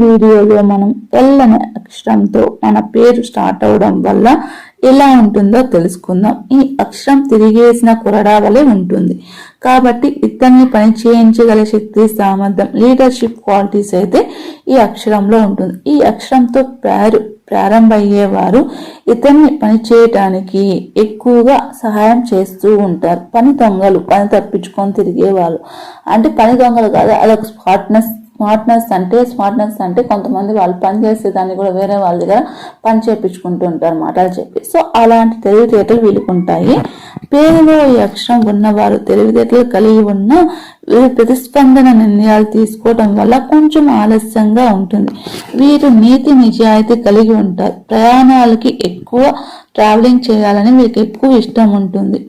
వీడియోలో మనం ఎల్ అనే అక్షరంతో మన పేరు స్టార్ట్ అవడం వల్ల ఎలా ఉంటుందో తెలుసుకుందాం. ఈ అక్షరం తిరిగేసిన కొరడా వలె ఉంటుంది. కాబట్టి ఇతన్ని పని చేయించగల శక్తి సామర్థ్యం లీడర్షిప్ క్వాలిటీస్ అయితే ఈ అక్షరంలో ఉంటుంది. ఈ అక్షరంతో పేరు ప్రారంభమయ్యేవారు ఇతన్ని పని చేయటానికి ఎక్కువగా సహాయం చేస్తూ ఉంటారు. పని దొంగలు పని తప్పించుకొని తిరిగేవాళ్ళు. అంటే పని దొంగలు కాదు అదొక స్పాట్నెస్ స్మార్ట్నెస్ అంటే స్మార్ట్నెస్ అంటే కొంతమంది వాళ్ళు పనిచేసే దాన్ని కూడా వేరే వాళ్ళ దగ్గర పని చేపించుకుంటూ ఉంటారు మాటలు చెప్పి. సో అలాంటి తెలివితేటలు వీళ్ళకు ఉంటాయి పేరులో ఈ అక్షరం ఉన్నవారు తెలివితేటలు కలిగి ఉన్న వీరి ప్రతిస్పందన నిర్ణయాలు తీసుకోవడం వల్ల కొంచెం ఆలస్యంగా ఉంటుంది. వీరు నీతి నిజాయితీ కలిగి ఉంటారు. ప్రయాణాలకి ఎక్కువ ట్రావెలింగ్ చేయాలని వీరికి ఎక్కువ ఇష్టం ఉంటుంది.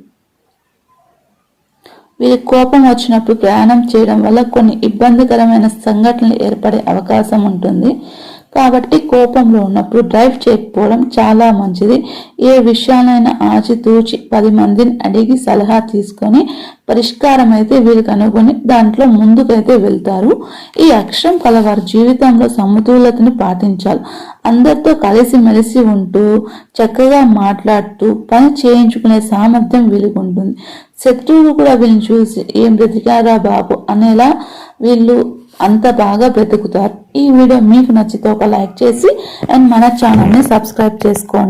వీరికి కోపం వచ్చినప్పుడు ప్రయాణం చేయడం వల్ల కొన్ని ఇబ్బందికరమైన సంఘటనలు ఏర్పడే అవకాశం ఉంటుంది. కాబట్టి కోపంలో ఉన్నప్పుడు డ్రైవ్ చేయకపోవడం చాలా మంచిది. ఏ విషయాలైనా ఆచితూచి పది మందిని అడిగి సలహా తీసుకొని పరిష్కారం అయితే వీరు కనుగొని దాంట్లో ముందుకైతే వెళ్తారు. ఈ అక్షరం కలవారు జీవితంలో సమతుల్యతను పాటించాలి. అందరితో కలిసి మెలిసి ఉంటూ చక్కగా మాట్లాడుతూ పని చేయించుకునే సామర్థ్యం వీళ్ళకి ఉంటుంది శత్రువులు కూడా వీళ్ళని చూసి ఏం బ్రతికారా బాబు? అనేలా వీళ్ళు అంత బాగా బ్రతుకుతారు. ఈ వీడియో మీకు నచ్చితే ఒక లైక్ చేసి అండ్ మన ఛానల్ని సబ్స్క్రైబ్ చేసుకోండి.